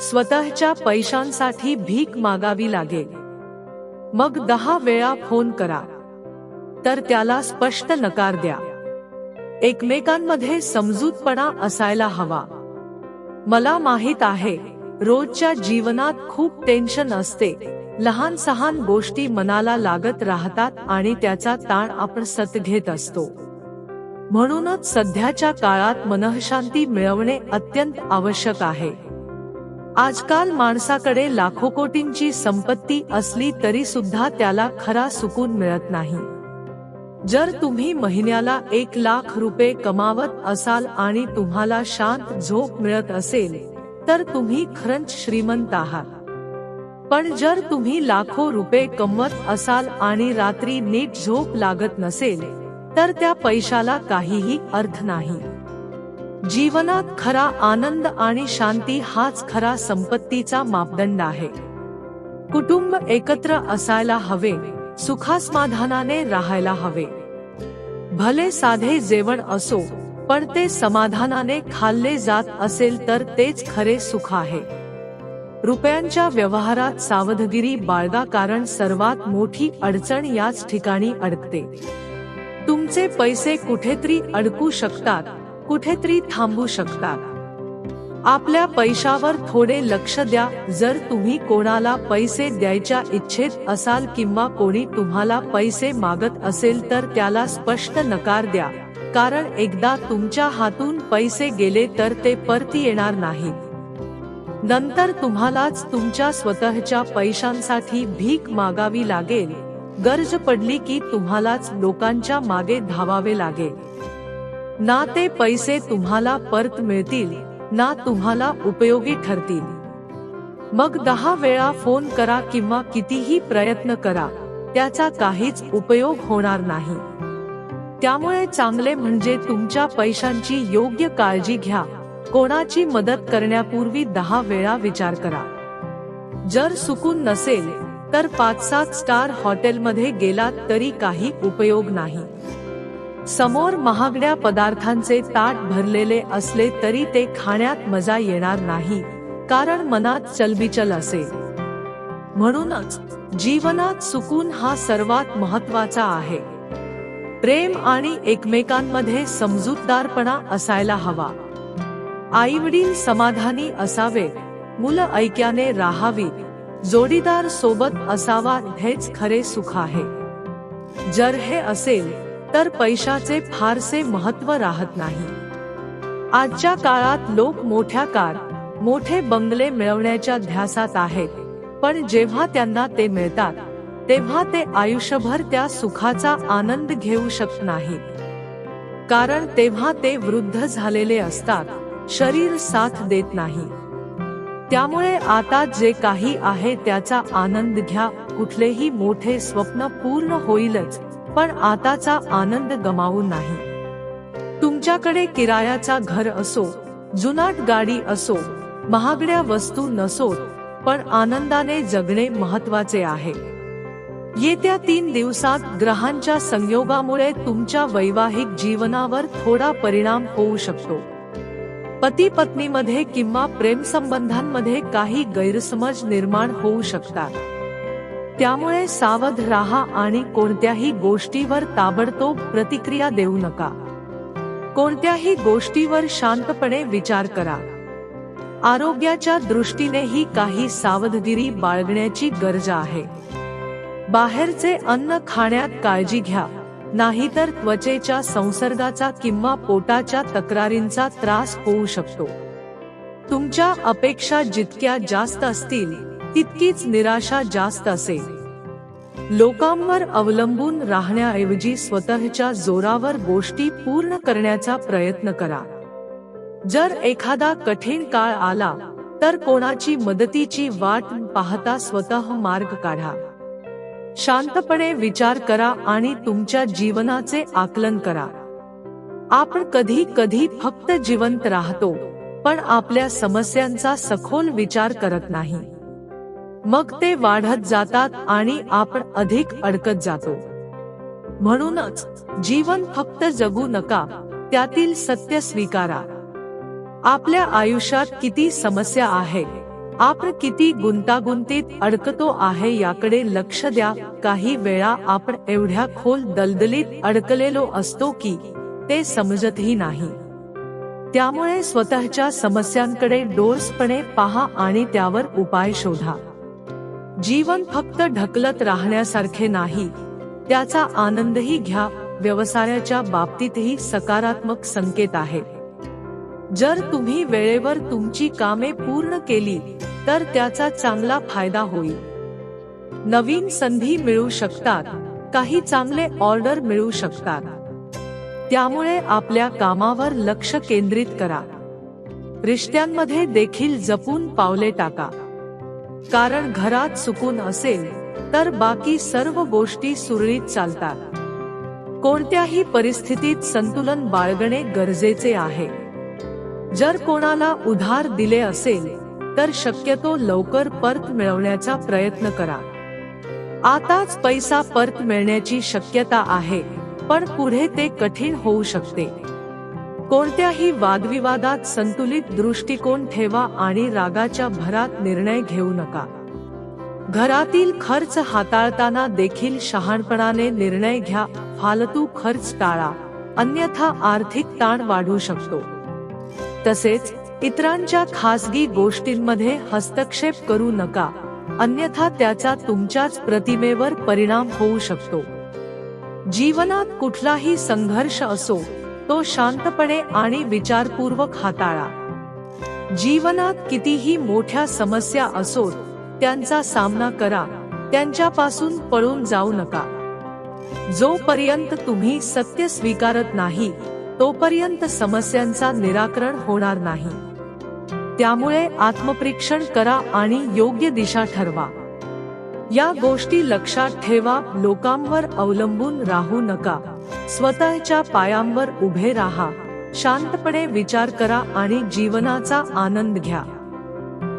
स्वतःच्या पैशांसाठी भीक मागावी लागेल मग दहा वेळा फोन करा. तर त्याला स्पष्ट नकार द्या. एकमेकांमध्ये समजूतपणा असायला हवा. मला माहीत आहे रोजच्या जीवनात खूप टेन्शन असते. लहान सहान गोष्टी मनाला लागत राहतात आणि त्याचा ताण आपण सत घेत असतो. म्हणूनच सध्याच्या काळात मनःशांती मिळवणे अत्यंत आवश्यक आहे. आजकाल माणसाकडे लाखो कोटींची संपत्ती असली तरी सुद्धा त्याला खरा सुकून मिळत नाही. जर तुम्ही महिन्याला एक लाख रुपये कमावत असाल आणि तुम्हाला शांत झोप मिळत असेल तर तुम्ही खरंच श्रीमंत आहात. पण जर तुम्ही लाखो रुपये कमवत असाल आणि रात्री नीट झोप लागत नसेल तर त्या पैशाला काहीही अर्थ नाही. जीवनात खरा आनंद आणि शांती हाच खरा संपत्तीचा मापदंड आहे. कुटुंब एकत्र असायला हवे सुखासमाधानाने राहायला हवे. भले साधे जेवण असो पण ते समाधानाने खाल्ले जात असेल तर तेच खरे सुख आहे. रुपयांच्या व्यवहारात सावधगिरी बाळगा कारण सर्वात मोठी अडचण याच ठिकाणी अडकते. तुमचे पैसे कुठेतरी अडकू शकतात कुठेतरी थांबू शकतात. आपल्या पैशावर थोडे लक्ष द्या जर तुम्ही कोणाला पैसे द्यायच्या इच्छेत असाल किंवा कोणी तुम्हाला पैसे मागत असेल तर त्याला स्पष्ट नकार द्या. कारण एकदा तुमच्या हातून पैसे गेले तर ते परती येणार नाहीत नंतर तुम्हालाच तुमच्या स्वतःच्या पैशांसाठी भीक मागावी लागेल. गरज पडली की तुम्हालाच लोकांच्या मागे धावावे लागेल. ना ते पैसे तुम्हाला परत मिळतील ना तुम्हाला उपयोगी ठरतील. मग दहा वेळा फोन करा किंवा कितीही प्रयत्न करा त्याचा काहीच उपयोग होणार नाही. त्यामुळे चांगले म्हणजे तुमच्या पैशांची योग्य काळजी घ्या कोणाची मदत करण्यापूर्वी दहा वेळा विचार करा. जर सुकून नसेल तर पाच सात स्टार हॉटेलमध्ये गेलात तरी काही उपयोग नाही. समोर महागड्या पदार्थांचे ताट भरलेले असले तरी ते खाण्यात मजा येणार नाही कारण मनात चलबिचल असेल म्हणूनच जीवनात सुकून हा सर्वात महत्त्वाचा आहे. प्रेम आणि एकमेकांमध्ये समजूतदारपणा असायला हवा. आई वडील समाधानी असावे मुलं ऐक्याने राहावी जोडीदार सोबत असावा हेच खरे सुख आहे. जर हे असेल तर पैशाचे फारसे महत्त्व राहत नाही. आजच्या काळात लोक मोठ्या कार मोठे बंगले मिळवण्याच्या ध्यासात आहेत पण जेव्हा त्यांना ते मिळतात तेव्हा ते आयुष्यभर त्या सुखाचा आनंद घेऊ शकत नाहीत. कारण तेव्हा ते वृद्ध झालेले असतात शरीर साथ देत नाही. त्यामुळे आता जे काही आहे त्याचा आनंद घ्या कुठलेही मोठे स्वप्न पूर्ण होईलच. पण आताचा आनंद गमावू नाही. तुमच्याकडे किरायाचा घर असो जुनाट गाडी असो महागड्या वस्तू नसोत पण आनंदाने जगणे महत्त्वाचे आहे. येत्या तीन दिवसात ग्रहांच्या संयोगामुळे तुमच्या वैवाहिक जीवनावर थोडा परिणाम होऊ शकतो. पती पत्नीमध्ये किंवा प्रेमसंबंधांमध्ये काही गैरसमज निर्माण होऊ शकतात. त्यामुळे सावध राहा आणि कोणत्याही गोष्टीवर ताबडतोब प्रतिक्रिया देऊ नका. कोणत्याही गोष्टीवर शांतपणे विचार करा. आरोग्याच्या दृष्टीनेही काही सावधगिरी बाळगण्याची गरज आहे. बाहेरचे अन्न खाण्यात काळजी घ्या नाहीतर त्वचेच्या संसर्गाचा किंवा पोटाच्या तक्रारींचा त्रास होऊ शकतो. तुमच्या अपेक्षा जितक्या जास्त असतील तितकीच निराशा जास्त असेल लोकांवर अवलंबून राहण्याऐवजी स्वतःच्या जोरावर गोष्टी पूर्ण करण्याचा प्रयत्न करा. जर एखादा कठीण काळ आला तर कोणाची मदतीची वाट पाहता स्वतः मार्ग काढा. शांतपणे विचार करा आणि तुमच्या जीवनाचे आकलन करा. आपण कधी कधी फक्त जिवंत राहतो पण आपल्या समस्यांचा सखोल विचार करत नाही. मग ते वाढत जातात आणि आपण अधिक अडकत जातो. म्हणूनच जीवन फक्त जगू नका त्यातील सत्य स्वीकारा. आपल्या आयुष्यात किती समस्या आहे आपण किती गुंतागुंतीत अडकतो आहे याकडे लक्ष द्या. काही वेळा आपण एवढ्या खोल दलदलीत अडकलेलो असतो की ते समजतही नाही. त्यामुळे स्वतःच्या समस्यांकडे डोर्सपणे पहा आणि त्यावर उपाय शोधा. जीवन फक्त ढकलत राहण्यासारखे नाही. त्याचा आनंदही घ्या व्यवसायाच्या बाबतीतही सकारात्मक संकेत आहे. जर तुम्ही वेळेवर तुमची कामे पूर्ण केली तर त्याचा चांगला फायदा होईल. नवीन संधी मिळू शकतात काही चांगले ऑर्डर मिळू शकतात. त्यामुळे आपल्या कामावर लक्ष केंद्रित करा. रिश्त्यांमध्ये देखील जपून पावले टाका. कारण घरात सुकून असेल तर बाकी सर्व गोष्टी सुरळीत चालतात. कोणत्याही परिस्थितीत संतुलन बाळगणे गरजेचे आहे. जर कोणाला उधार दिले असेल तर शक्यतो लवकर परत मिळवण्याचा प्रयत्न करा. आताच पैसा परत मिळण्याची शक्यता आहे पण पुढे ते कठीण होऊ शकते. कोणत्याही वादविवादात संतुलित दृष्टिकोन ठेवा आणि रागाच्या भरात निर्णय घेऊ नका. घरातील खर्च हाताळताना देखील शहाणपणाने निर्णय घ्या फालतू खर्च टाळा अन्यथा आर्थिक ताण वाढू शकतो. तसेच इतरांच्या खासगी गोष्टींमध्ये हस्तक्षेप करू नका अन्यथा त्याचा तुमच्याच प्रतिमेवर परिणाम होऊ शकतो. जीवनात कुठलाही संघर्ष असो तो शांतपणे आणि विचारपूर्वक हाताळा. जीवनात कितीही मोठ्या समस्या असोत त्यांचा सामना करा त्यांच्यापासून पळून जाऊ नका. जोपर्यंत तुम्ही सत्य स्वीकारत नाही तोपर्यंत समस्यांचा निराकरण होणार नाही. त्यामुळे आत्मपरीक्षण करा आणि योग्य दिशा ठरवा. या गोष्टी लक्षात ठेवा लोकांवर अवलंबून राहू नका. स्वतःच्या पायांवर उभे राहा. शांतपणे विचार करा आणि जीवनाचा आनंद घ्या.